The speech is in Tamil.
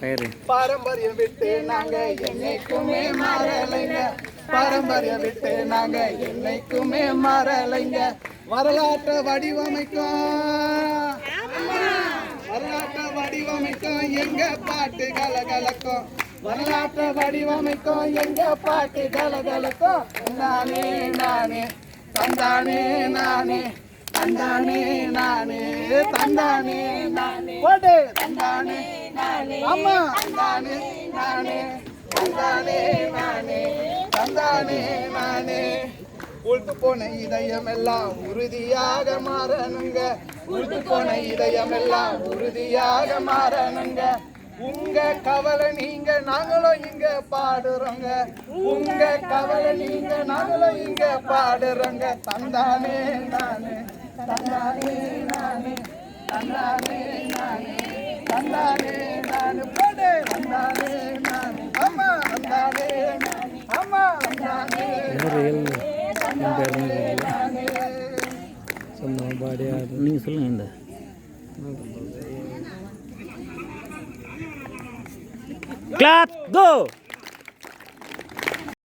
பேரு. பாரம்பரியம் விட்டு நாங்க என்னைக்குமே மாறலைங்க. பாரம்பரியம் விட்டு நாங்க என்னைக்குமே மாறலைங்க. வரலாற்றை வடிவமைக்கும். வரலாற்றை வடிவமைக்கும் எங்க பாட்டு கலகலக்கும் வரலாற்றை வடிவமைக்கும் எங்க பாட்டு கலகலக்கும் நானே நானே தந்தானே நானே. தந்தானே நானே தந்தானே நானே. போடு தந்தானே நானே அம்மா தந்தானே நானே தந்தானே நானே தந்தானே நானே. உள்த்து போன இதயம் எல்லாம் உறுதியாக மாறணுங்க. உள்த்து போன இதயம் எல்லாம் உறுதியாக மாறணுங்க. உங்க கவலை நீங்க நாங்களும் இங்க பாடுறோங்க. உங்க கவலை நீங்க நாங்களும் இங்க பாடுறோங்க. தந்தானே நானே. தந்தானே நானே தந்தானே நானே தந்தானே நானு. போடு. தந்தானே நானே. அம்மா தந்தானே நானே. அம்மா நீங்கள் சொல்லுங்கள் இந்த. கிளாப் கோ